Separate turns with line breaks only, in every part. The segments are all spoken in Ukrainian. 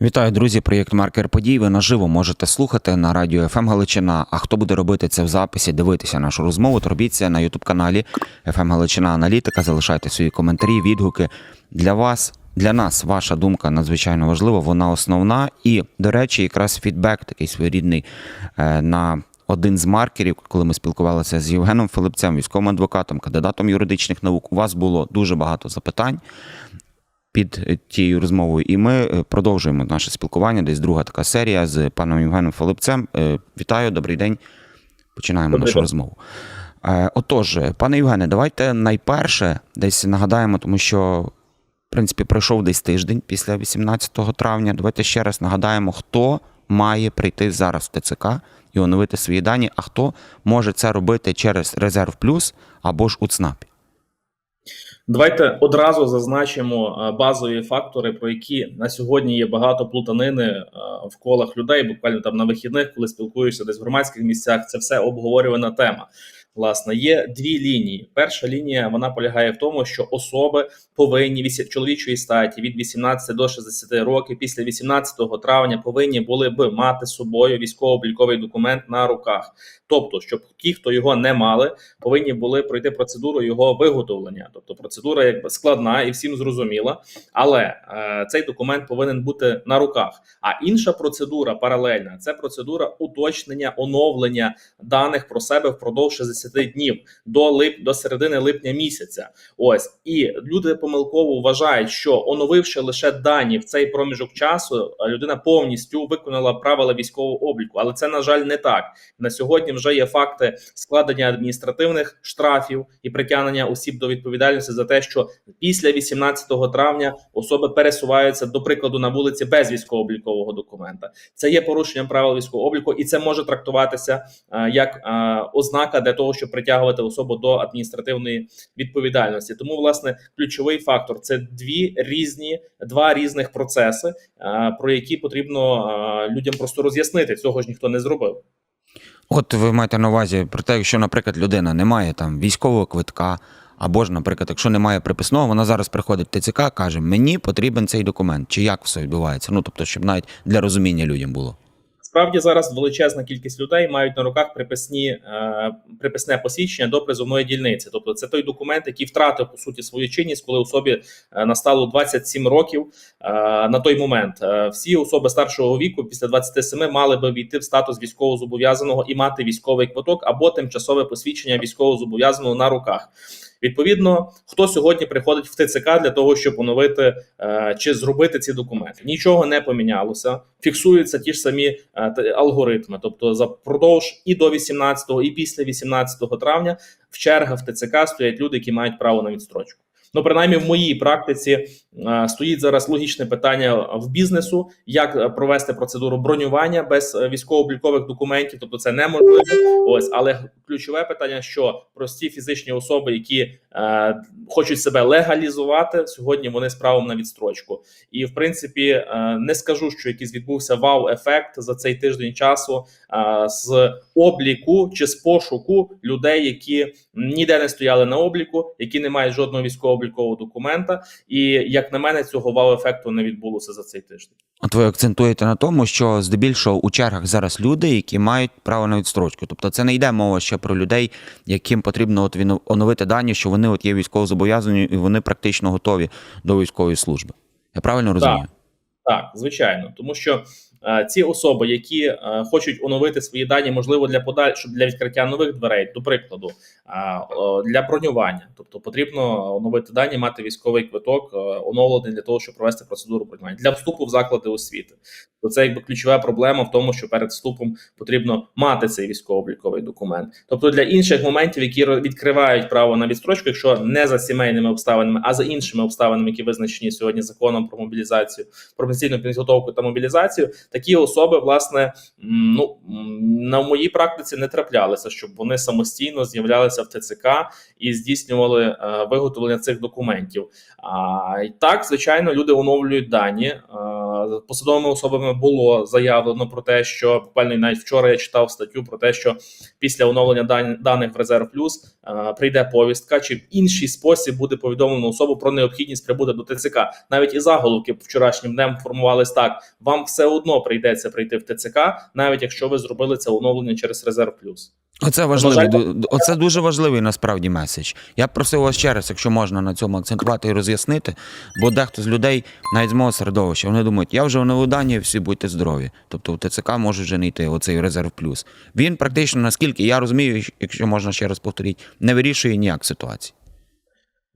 Вітаю, друзі! Проєкт Маркер подій. Ви наживо можете слухати на радіо ФМ Галичина. А хто буде робити це в записі, дивитися нашу розмову, то робіть це на Ютуб каналі ФМ Галичина Аналітика. Залишайте свої коментарі, відгуки для вас. Для нас ваша думка надзвичайно важлива, вона основна. І, до речі, якраз фідбек такий своєрідний е, на один з маркерів, коли ми спілкувалися з Євгеном Филипцем, військовим адвокатом, кандидатом юридичних наук. У вас було дуже багато запитань під тією розмовою, і ми е, продовжуємо наше спілкування. Десь друга така серія з паном Євгеном Филипцем. Е, Вітаю, добрий день. Починаємо
Добрий
нашу
день.
розмову. Е, Отож, пане Євгене, давайте найперше десь нагадаємо, тому що, в принципі, пройшов десь тиждень після 18 травня. Давайте ще раз нагадаємо, хто має прийти зараз в ТЦК і оновити свої дані, а хто може це робити через Резерв Плюс або ж у ЦНАПі.
Давайте одразу зазначимо е, базові фактори, про які на сьогодні є багато плутанини е, в колах людей. Буквально там на вихідних, коли спілкуюся десь в громадських місцях, це все обговорювана тема. Власне, є дві лінії. Перша лінія вона полягає в тому, що особи повинні чоловічої статі від 18 до 60 років після 18 травня повинні були би мати з собою військово-обліковий документ на руках. Тобто, щоб ті, хто його не мали, повинні були пройти процедуру його виготовлення. Тобто процедура якби складна і всім зрозуміла, але е, цей документ повинен бути на руках. А інша процедура паралельна це процедура уточнення оновлення даних про себе впродовж 60 днів до лип до середини липня місяця. Ось і люди помилково вважають, що оновивши лише дані в цей проміжок часу, людина повністю виконала правила військового обліку. Але це на жаль не так. На сьогодні вже є факти складення адміністративних штрафів і притягнення осіб до відповідальності за те, що після 18 травня особи пересуваються до прикладу на вулиці без військово-облікового документа. Це є порушенням правил військового обліку, і це може трактуватися е, як е, ознака для того, щоб притягувати особу до адміністративної відповідальності. Тому, власне, ключовий фактор це дві різні, два різних процеси, про які потрібно людям просто роз'яснити. Цього ж ніхто не зробив.
От ви маєте на увазі про те, якщо, наприклад, людина не має там військового квитка, або ж, наприклад, якщо немає приписного, вона зараз приходить в ТЦК, каже: мені потрібен цей документ. Чи як все відбувається? Ну тобто, щоб навіть для розуміння людям було.
Справді зараз величезна кількість людей мають на руках приписні е, приписне посвідчення до призовної дільниці. Тобто, це той документ, який втратив по суті свою чинність, коли особі е, настало 27 років. Е, на той момент Е, всі особи старшого віку після 27 мали би війти в статус військовозобов'язаного і мати військовий квиток або тимчасове посвідчення військовозобов'язаного на руках. Відповідно, хто сьогодні приходить в ТЦК для того, щоб оновити е, чи зробити ці документи? Нічого не помінялося. Фіксуються ті ж самі е, алгоритми. Тобто, запродовж і до 18, і після 18 травня в чергах в ТЦК стоять люди, які мають право на відстрочку. Ну, принаймні, в моїй практиці е, стоїть зараз логічне питання в бізнесу, як е, провести процедуру бронювання без е, військово-облікових документів, тобто це неможливо. Ось, але ключове питання, що прості фізичні особи, які хочуть себе легалізувати, сьогодні вони з правом на відстрочку. І в принципі, е, не скажу, що якийсь відбувся вау-ефект за цей тиждень часу е, з обліку чи з пошуку людей, які ніде не стояли на обліку, які не мають жодного військово-облікового документа. І як на мене, цього вау-ефекту не відбулося за цей тиждень.
От ви акцентуєте на тому, що здебільшого у чергах зараз люди, які мають право на відстрочку. Тобто це не йде мова ще про людей, яким потрібно от оновити дані, що вони от є військовозобов'язані і вони практично готові до військової служби. Я правильно розумію?
Так, звичайно, тому що ці особи, які е, хочуть оновити свої дані, можливо, для подаль... для відкриття нових дверей, до прикладу, е, для бронювання, тобто потрібно оновити дані, мати військовий квиток, е, оновлений для того, щоб провести процедуру бронювання для вступу в заклади освіти. То це якби ключова проблема в тому, що перед вступом потрібно мати цей військово-обліковий документ. Тобто для інших моментів, які відкривають право на відстрочку, якщо не за сімейними обставинами, а за іншими обставинами, які визначені сьогодні законом про мобілізацію, про професійну підготовку та мобілізацію, такі особи, власне, ну на моїй практиці не траплялися, щоб вони самостійно з'являлися в ТЦК і здійснювали е, виготовлення цих документів. А і так, звичайно, люди оновлюють дані. Посадовими особами було заявлено про те, що буквально навіть вчора я читав статтю про те, що після оновлення дан- даних в резерв плюс е, прийде повістка, чи в інший спосіб буде повідомлено особу про необхідність прибути до ТЦК. Навіть і заголовки вчорашнім днем формувались так: вам все одно прийдеться прийти в ТЦК, навіть якщо ви зробили це оновлення через резерв плюс.
Оце важливий, оце дуже важливий насправді меседж. Я б просив вас ще раз, якщо можна на цьому акцентувати і роз'яснити, бо дехто з людей, навіть з мого середовища, вони думають, я вже в новоданні, всі будьте здорові. Тобто в ТЦК може вже не йти оцей резерв плюс. Він практично, наскільки я розумію, якщо можна ще раз повторити, не вирішує ніяк ситуації.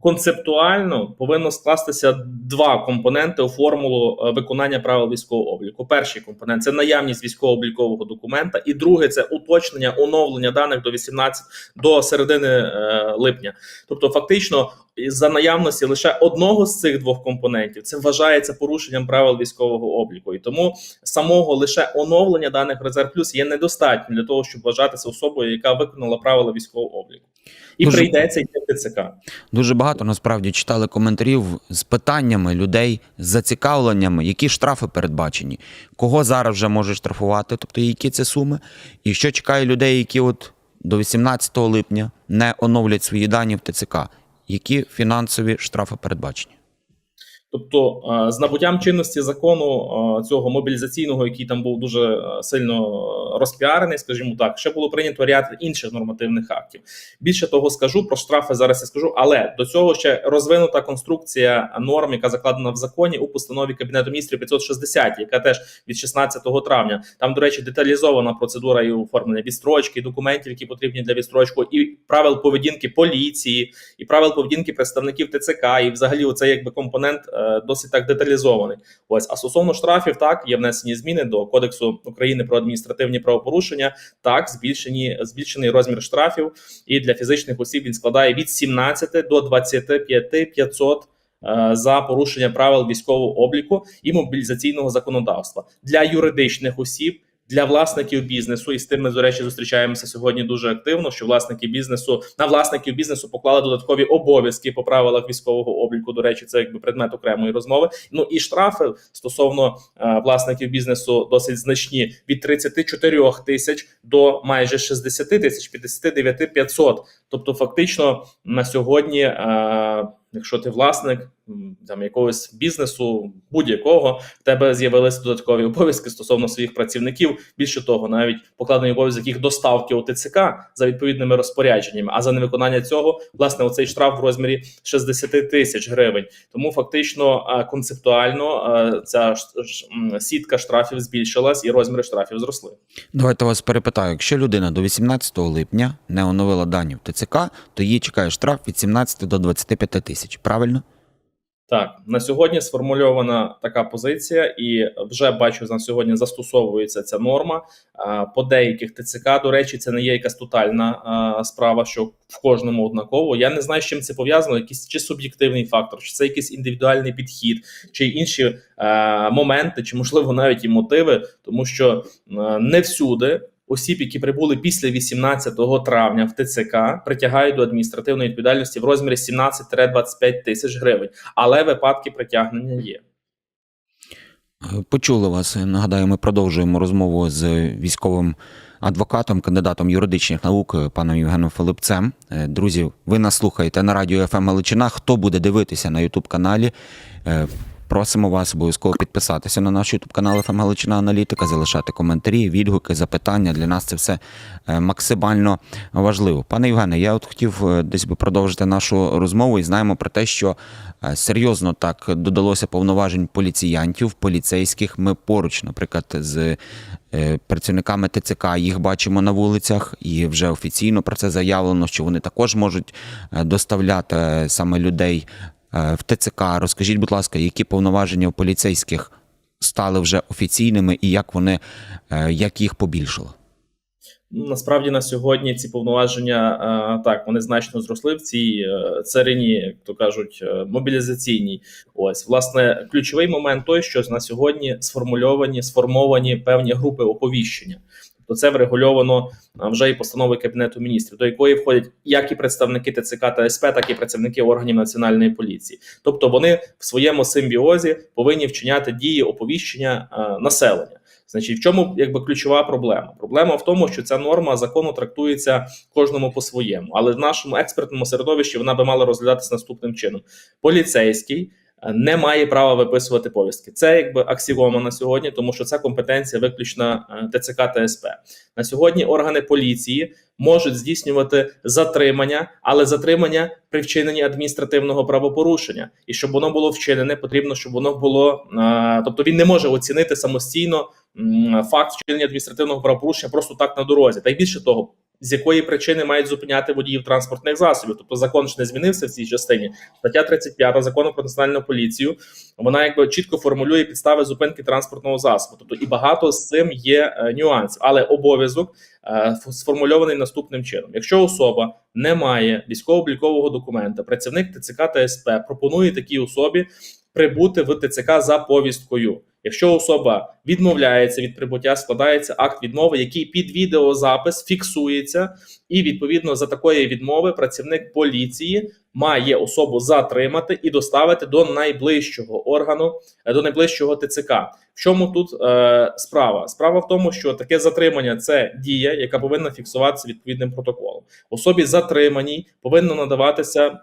Концептуально повинно скластися два компоненти у формулу е, виконання правил військового обліку. Перший компонент це наявність військово-облікового документа, і друге це уточнення оновлення даних до 18 до середини е, липня. Тобто, фактично, за наявності лише одного з цих двох компонентів це вважається порушенням правил військового обліку, і тому самого лише оновлення даних резерв плюс є недостатньо для того, щоб вважатися особою, яка виконала правила військового обліку, і
Дуже-
прийдеться йти в ТЦК.
Дуже багато насправді читали коментарів з питаннями людей, з зацікавленнями, які штрафи передбачені, кого зараз вже може штрафувати, тобто які це суми, і що чекає людей, які от до 18 липня не оновлять свої дані в ТЦК. Які фінансові штрафи передбачені?
Тобто, е, з набуттям чинності закону е, цього мобілізаційного, який там був дуже е, сильно розпіарений, скажімо так, ще було прийнято ряд інших нормативних актів. Більше того, скажу про штрафи зараз. Я скажу, але до цього ще розвинута конструкція норм, яка закладена в законі у постанові кабінету міністрів 560, яка теж від 16 травня. Там, до речі, деталізована процедура і оформлення відстрочки, документів, які потрібні для відстрочку, і правил поведінки поліції, і правил поведінки представників ТЦК, і взагалі оцей якби компонент досить так деталізований. Ось а стосовно штрафів, так є внесені зміни до Кодексу України про адміністративні правопорушення. Так, збільшені збільшений розмір штрафів, і для фізичних осіб він складає від 17 до 25 500 е, за порушення правил військового обліку і мобілізаційного законодавства для юридичних осіб. Для власників бізнесу, і з тим ми, до речі, зустрічаємося сьогодні дуже активно. Що власники бізнесу на власників бізнесу поклали додаткові обов'язки по правилах військового обліку. До речі, це якби предмет окремої розмови. Ну і штрафи стосовно е, власників бізнесу досить значні від 34 тисяч до майже 60 тисяч 59 500. Тобто, фактично на сьогодні, е, якщо ти власник там якогось бізнесу, будь-якого, в тебе з'явилися додаткові обов'язки стосовно своїх працівників. Більше того, навіть покладений обов'язок їх доставки у ТЦК за відповідними розпорядженнями. А за невиконання цього, власне, оцей штраф в розмірі 60 тисяч гривень. Тому фактично концептуально ця сітка штрафів збільшилась і розміри штрафів зросли.
Давайте вас перепитаю: якщо людина до 18 липня не оновила дані в ТЦК, то її чекає штраф від 17 до 25 тисяч. Правильно?
Так, на сьогодні сформульована така позиція, і вже бачу на сьогодні застосовується ця норма. По деяких ТЦК, до речі, це не є якась тотальна справа, що в кожному однаково. Я не знаю, з чим це пов'язано. Якийсь чи суб'єктивний фактор, чи це якийсь індивідуальний підхід, чи інші е, моменти, чи можливо навіть і мотиви, тому що е, не всюди. Осіб, які прибули після 18 травня в ТЦК, притягають до адміністративної відповідальності в розмірі 17-25 тисяч гривень, але випадки притягнення є.
Е, Почули вас. Нагадаю, ми продовжуємо розмову з військовим адвокатом, кандидатом юридичних наук е, паном Євгеном Филипцем. Е, Друзі, ви нас слухаєте на радіо ФМ Галичина. Хто буде дивитися на Ютуб каналі? Просимо вас обов'язково підписатися на наш Ютуб канал ФМ Галичина Аналітика, залишати коментарі, відгуки, запитання. Для нас це все е, максимально важливо. Пане Євгене, я от хотів е, десь би продовжити нашу розмову і знаємо про те, що е, серйозно так додалося повноважень поліціянтів, поліцейських. Ми поруч, наприклад, з працівниками ТЦК їх бачимо на вулицях, і вже офіційно про це заявлено, що вони також можуть доставляти саме людей в ТЦК. Розкажіть, будь ласка, які повноваження у поліцейських стали вже офіційними і як вони е, як їх побільшало?
Насправді на сьогодні ці повноваження е, так вони значно зросли в цій е, царині, як то кажуть, е, мобілізаційній. Ось власне ключовий момент той, що на сьогодні сформульовані, сформовані певні групи оповіщення. То це врегульовано вже і постановою кабінету міністрів, до якої входять як і представники ТЦК та СП, так і працівники органів національної поліції. Тобто вони в своєму симбіозі повинні вчиняти дії оповіщення населення. Значить, в чому якби ключова проблема? Проблема в тому, що ця норма закону трактується кожному по-своєму, але в нашому експертному середовищі вона би мала розглядатися наступним чином: поліцейський не має права виписувати повістки. Це якби аксіома на сьогодні, тому що це компетенція виключно е, ТЦК та СП. На сьогодні органи поліції можуть здійснювати затримання, але затримання при вчиненні адміністративного правопорушення. І щоб воно було вчинене, потрібно, щоб воно було, е, тобто він не може оцінити самостійно факт вчинення адміністративного правопорушення просто так на дорозі. Та й більше того, з якої причини мають зупиняти водіїв транспортних засобів. Тобто закон ж не змінився в цій частині. Стаття 35 закону про національну поліцію. Вона якби чітко формулює підстави зупинки транспортного засобу. Тобто і багато з цим є е, нюансів, але обов'язок е, сформульований наступним чином: якщо особа не має військово-облікового документа, працівник ТЦК та СП пропонує такій особі прибути в ТЦК за повісткою. Якщо особа відмовляється від прибуття, складається акт відмови, який під відеозапис фіксується, і відповідно за такої відмови працівник поліції має особу затримати і доставити до найближчого органу, е, до найближчого ТЦК. В чому тут е, справа? Справа в тому, що таке затримання це дія, яка повинна фіксуватися відповідним протоколом. Особі затриманій повинно надаватися е,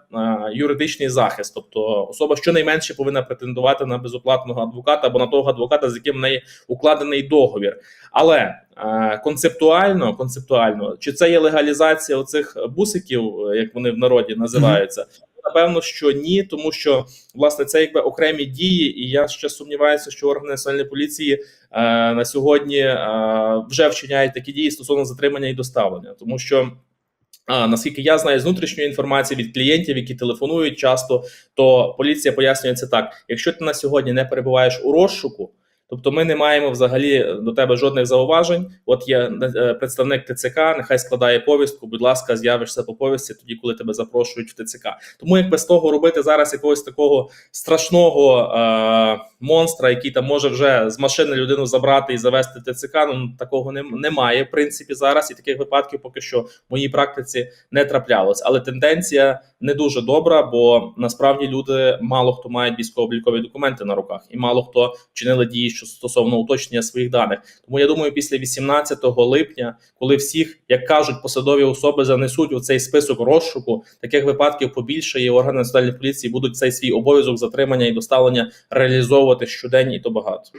юридичний захист, тобто особа щонайменше повинна претендувати на безоплатного адвоката або на того адвоката, з яким в неї укладений договір. Але е, концептуально, концептуально, чи це є легалізація оцих бусиків, е, як вони в народі називаються? Напевно, що ні, тому що власне це якби окремі дії, і я ще сумніваюся, що органи національної поліції е, на сьогодні е, вже вчиняють такі дії стосовно затримання і доставлення, тому що. А наскільки я знаю з внутрішньої інформації від клієнтів, які телефонують часто, то поліція пояснює це так: якщо ти на сьогодні не перебуваєш у розшуку, тобто ми не маємо взагалі до тебе жодних зауважень. От є е, представник ТЦК, нехай складає повістку. Будь ласка, з'явишся по повістці, тоді коли тебе запрошують в ТЦК. Тому як без того робити зараз якогось такого страшного е- монстра, який там може вже з машини людину забрати і завести ТЦК. Ну такого не, немає в принципі зараз, і таких випадків поки що в моїй практиці не траплялось. Але тенденція не дуже добра, бо насправді люди мало хто мають військово-облікові документи на руках, і мало хто вчинили дії що стосовно уточнення своїх даних. Тому я думаю, після 18 липня, коли всіх, як кажуть, посадові особи занесуть у цей список розшуку, таких випадків побільше, і органи національної поліції будуть цей свій обов'язок затримання і доставлення реалізовувати щодень, і то багато.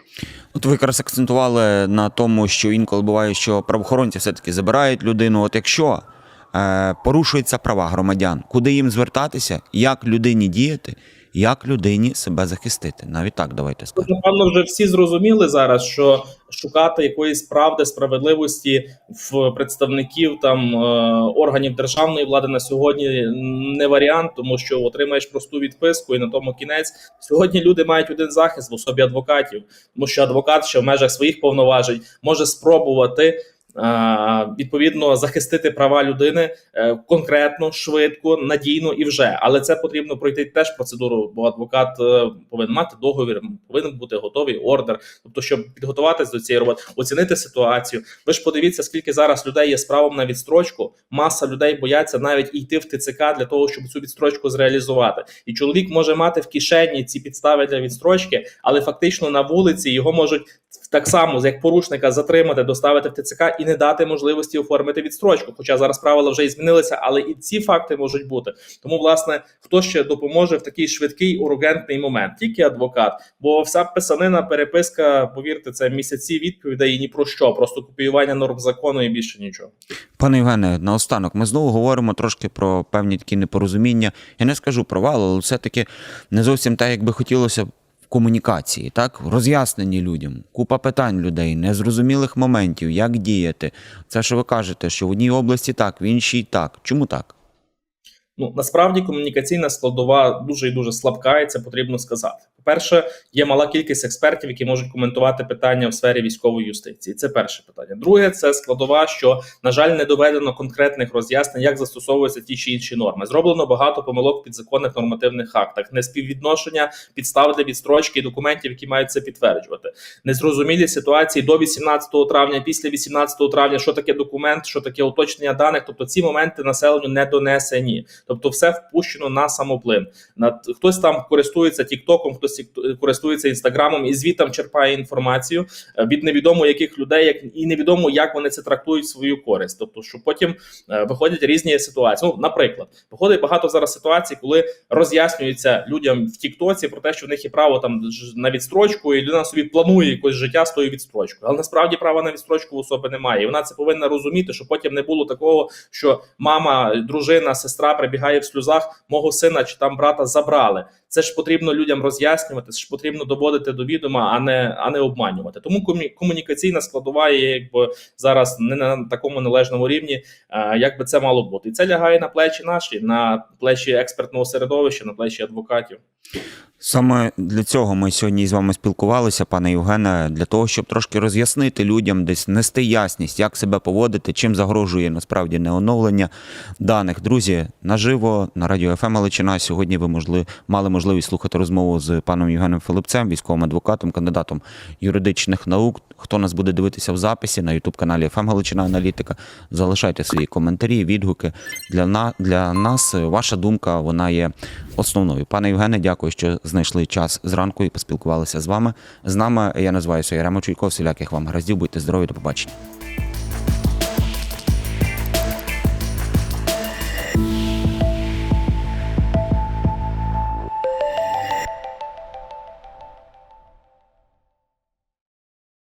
От ви якраз акцентували на тому, що інколи буває, що правоохоронці все-таки забирають людину. От якщо е, порушуються права громадян, куди їм звертатися, як людині діяти, як людині себе захистити? Навіть так давайте скажемо.
напевно, вже всі зрозуміли зараз, що шукати якоїсь правди, справедливості в представників там е, органів державної влади на сьогодні не варіант, тому що отримаєш просту відписку, і на тому кінець сьогодні люди мають один захист в особі адвокатів, тому що адвокат ще в межах своїх повноважень може спробувати. Відповідно, захистити права людини е, конкретно, швидко, надійно і вже. Але це потрібно пройти теж процедуру, бо адвокат е, повинен мати договір, повинен бути готовий ордер. Тобто, щоб підготуватись до цієї роботи, оцінити ситуацію. Ви ж подивіться, скільки зараз людей є з правом на відстрочку. Маса людей бояться навіть йти в ТЦК для того, щоб цю відстрочку зреалізувати. І чоловік може мати в кишені ці підстави для відстрочки, але фактично на вулиці його можуть так само, як порушника, затримати, доставити в ТЦК і не дати можливості оформити відстрочку. Хоча зараз правила вже і змінилися, але і ці факти можуть бути. Тому, власне, хто ще допоможе в такий швидкий ургентний момент? Тільки адвокат. Бо вся писанина, переписка, повірте, це місяці відповідей і ні про що, просто копіювання норм закону і більше нічого.
Пане Євгене, наостанок, ми знову говоримо трошки про певні такі непорозуміння. Я не скажу провал, але все-таки не зовсім так, як би хотілося комунікації, так? Роз'яснені людям, купа питань людей, незрозумілих моментів, як діяти. Це, що ви кажете, що в одній області так, в іншій так. Чому так?
Ну насправді комунікаційна складова дуже і дуже слабка, і це потрібно сказати. Перше, є мала кількість експертів, які можуть коментувати питання в сфері військової юстиції. Це перше питання. Друге, це складова, що на жаль не доведено конкретних роз'яснень, як застосовуються ті чи інші норми. Зроблено багато помилок в підзаконних нормативних актах, неспіввідношення підстав для відстрочки і документів, які мають це підтверджувати. Незрозумілі ситуації до 18 травня, після 18 травня, що таке документ, що таке уточнення даних. Тобто ці моменти населенню не донесені. Тобто, все впущено на самоплин. На хтось там користується Тіктоком, хтось тік- користується інстаграмом і звітом черпає інформацію е, від невідомо яких людей, як і невідомо, як вони це трактують в свою користь. Тобто, що потім е, виходять різні ситуації. Ну, наприклад, виходить багато зараз ситуацій, коли роз'яснюється людям в Тіктоці про те, що в них є право там на відстрочку, і людина собі планує якось життя з тою відстрочкою. Але насправді права на відстрочку у особи немає. І вона це повинна розуміти, що потім не було такого, що мама, дружина, сестра прибігає в сльозах, мого сина чи там брата забрали. Це ж потрібно людям роз'яснювати, це що потрібно доводити до відома, а не а не обманювати. Тому комунікаційна складова є якби зараз не на такому належному рівні, е, як би це мало бути. І це лягає на плечі наші, на плечі експертного середовища, на плечі адвокатів.
Саме для цього ми сьогодні з вами спілкувалися, пане Євгене, для того, щоб трошки роз'яснити людям, десь нести ясність, як себе поводити, чим загрожує насправді не оновлення даних. Друзі, наживо на радіо ФМ Галичина. Сьогодні ви можли мали можливість слухати розмову з паном Євгеном Филипцем, військовим адвокатом, кандидатом юридичних наук. Хто нас буде дивитися в записі на Ютуб каналі ФМ Галичина Аналітика, залишайте свої коментарі, відгуки. Для, на, для нас ваша думка вона є основною. Пане Євгене, дякую, що знайшли час зранку і поспілкувалися з вами. З нами я називаюся Ярема Чуйков. Всіляких вам гараздів, будьте здорові, до побачення.